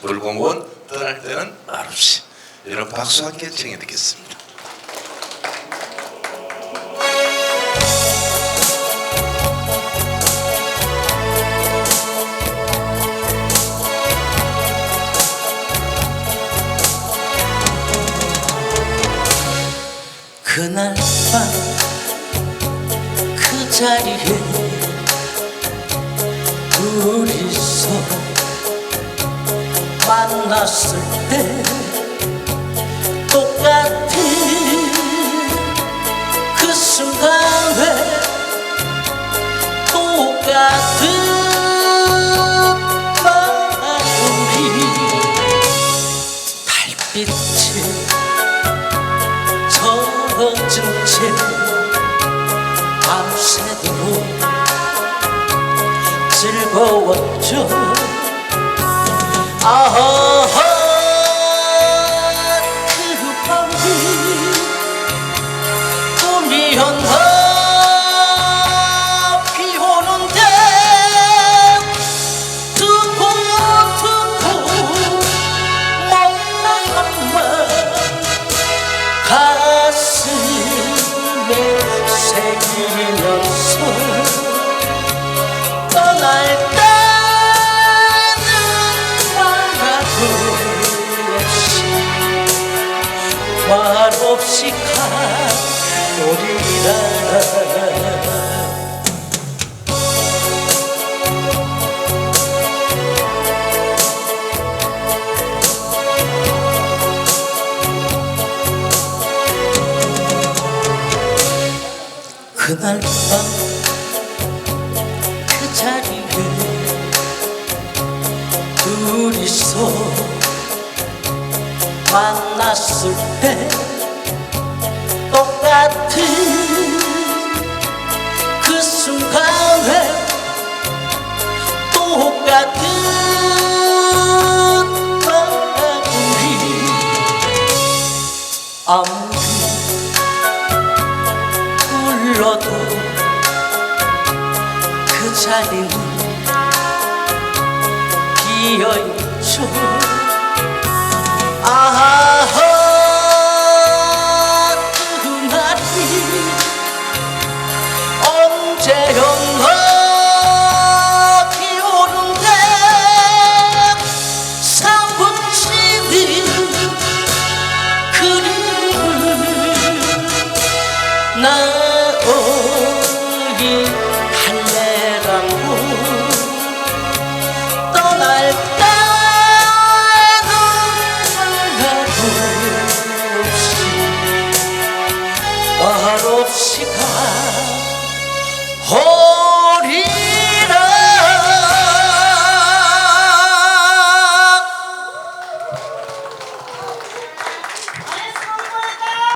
불공원 떠날 때는 말없이 여러분 박수 함께 청해 듣겠습니다. 그날 밤 그 자리에 둘이서 만났을 때 똑같은 그 순간에 똑같은 마음이 달빛에 젖은 채 밤새도록 즐거웠죠 아 말없이 가오리라 그날 밤 그 자리에 둘이서 만났을 때 똑같은 그 순간에 똑같은 마음이 아무리 불러도 그 자리는 비어있죠